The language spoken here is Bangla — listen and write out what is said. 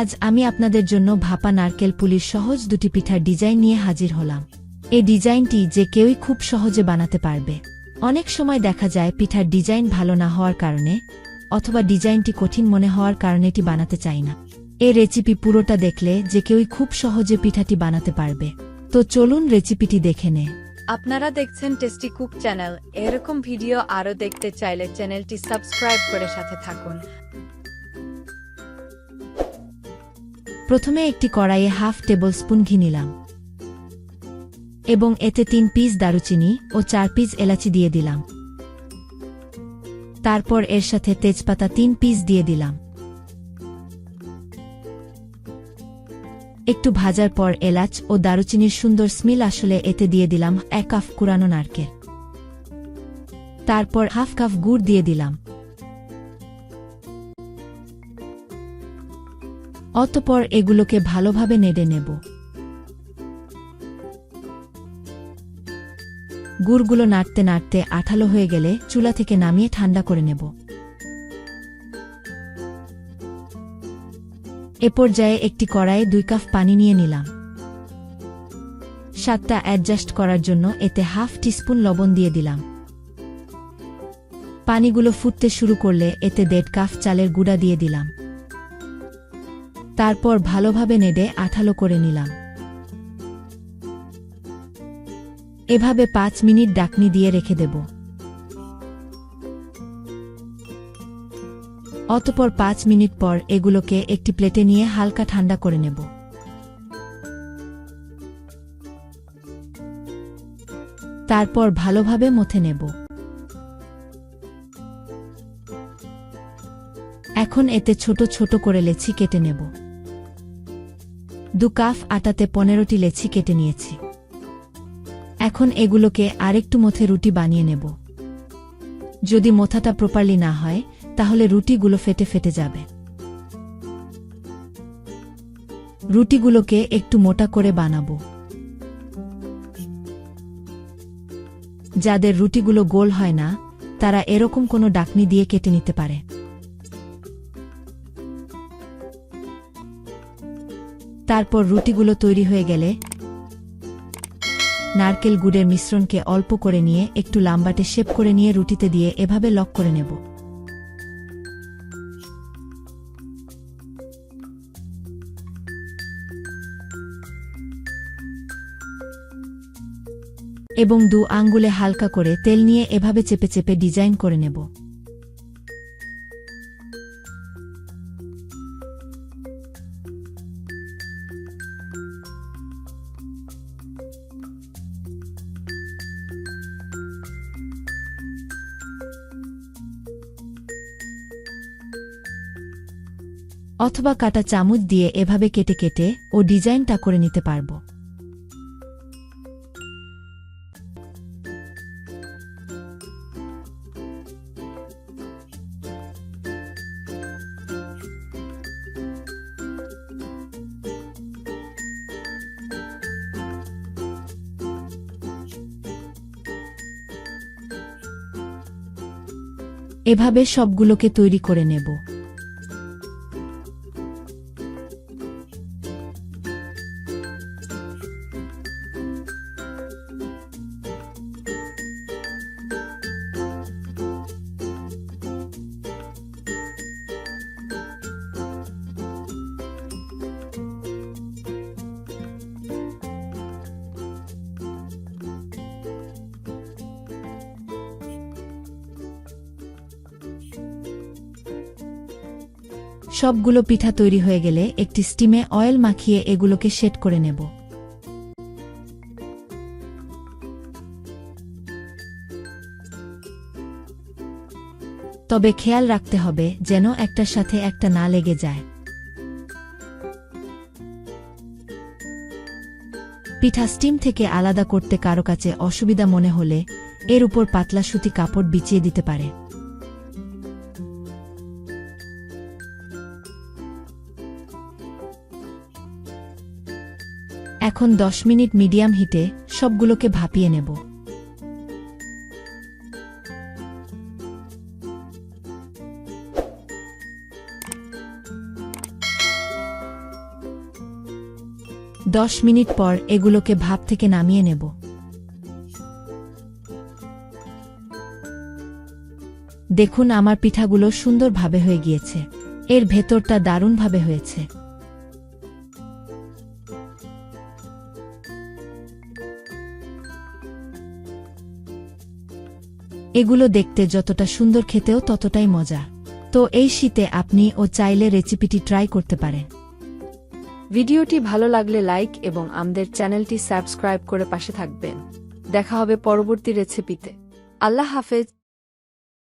আজ আমি আপনাদের জন্য ভাপা নারকেল পুলির সহজ দুটি পিঠার ডিজাইন নিয়ে হাজির হলাম। এই ডিজাইনটি যে কেউই খুব সহজে বানাতে পারবে। অনেক সময় দেখা যায় পিঠার ডিজাইন ভালো না হওয়ার কারণে অথবা ডিজাইনটি কঠিন মনে হওয়ার কারণে এটি বানাতে চাই না। এই রেসিপি পুরোটা দেখলে যে কেউই খুব সহজে পিঠাটি বানাতে পারবে। তো চলুন রেসিপিটি দেখে নে আপনারা দেখছেন টেস্টি কুক চ্যানেল। এরকম ভিডিও আরও দেখতে চাইলে চ্যানেলটি সাবস্ক্রাইব করে সাথে থাকুন। প্রথমে একটি কড়াইয়ে হাফ টেবিল স্পুন ঘি নিলাম। এবং এতে তিন পিস দারুচিনি ও চার পিস এলাচি দিয়ে দিলাম। তারপর এর সাথে তেজপাতা তিন পিস দিয়ে দিলাম। একটু ভাজার পর এলাচ ও দারুচিনির সুন্দর স্মিল আসলে এতে দিয়ে দিলাম এক কাপ কুরানো নারকেল। তারপর হাফ কাপ গুড় দিয়ে দিলাম। অতপর এগুলোকে ভালোভাবে নেড়ে নেব। গুড়গুলো নাড়তে নাড়তে আঠালো হয়ে গেলে চুলা থেকে নামিয়ে ঠান্ডা করে নেব। এ পর্যায়ে একটি কড়াইয়ে দুই কাপ পানি নিয়ে নিলাম। স্বাদটা অ্যাডজাস্ট করার জন্য এতে হাফ টিস্পুন লবণ দিয়ে দিলাম। পানিগুলো ফুটতে শুরু করলে এতে দেড় কাপ চালের গুঁড়া দিয়ে দিলাম। তারপর ভালোভাবে নেড়ে আঠালো করে নিলাম। এভাবে পাঁচ মিনিট ডাকনি দিয়ে রেখে দেব। অতপর পাঁচ মিনিট পর এগুলোকে একটি প্লেটে নিয়ে হালকা ঠান্ডা করে নেব। তারপর ভালোভাবে মথে নেব। এখন এতে ছোট ছোট করে লেচি কেটে নেব। দু কাফ আটাতে পনেরোটি লেচি কেটে নিয়েছি। এখন এগুলোকে আরেকটু মথে রুটি বানিয়ে নেব। যদি মোথাটা প্রপারলি না হয়, তাহলে রুটিগুলো ফেটে ফেটে যাবে। রুটিগুলোকে একটু মোটা করে বানাবো। যাদের রুটিগুলো গোল হয় না, তারা এরকম কোনো ডাকনি দিয়ে কেটে নিতে পারে। তারপর রুটিগুলো তৈরি হয়ে গেলে নারকেল গুড়ের মিশ্রণকে অল্প করে নিয়ে একটু লাম্বাটে শেপ করে নিয়ে রুটিতে দিয়ে এভাবে লক করে নেব। এবং দু আঙ্গুলে হালকা করে তেল নিয়ে এভাবে চেপে চেপে ডিজাইন করে নেব। অথবা কাটা চামচ দিয়ে এভাবে কেটে কেটে ও ডিজাইনটা করে নিতে পারব। এভাবে সবগুলোকে তৈরি করে নেব। সবগুলো পিঠা তৈরি হয়ে গেলে একটি স্টিমে অয়েল মাখিয়ে এগুলোকে সেট করে নেব। তবে খেয়াল রাখতে হবে যেন একটার সাথে একটা না লেগে যায়। পিঠা স্টিম থেকে আলাদা করতে কারও কাছে অসুবিধা মনে হলে এর উপর পাতলা সুতি কাপড় বিছিয়ে দিতে পারে। এখন দশ মিনিট মিডিয়াম হিটে সবগুলোকে ভাপিয়ে নেব। দশ মিনিট পর এগুলোকে ভাপ থেকে নামিয়ে নেব। দেখুন আমার পিঠাগুলো সুন্দরভাবে হয়ে গিয়েছে। এর ভেতরটা দারুণভাবে হয়েছে। এগুলো দেখতে যতটা সুন্দর খেতেও ততটাই মজা। তো এই শীতে আপনি ও চাইলে রেসিপিটি ট্রাই করতে পারেন। ভিডিওটি ভালো লাগলে লাইক এবং আমাদের চ্যানেলটি সাবস্ক্রাইব করে পাশে থাকবেন। দেখা হবে পরবর্তী রেসিপিতে। আল্লাহ হাফেজ।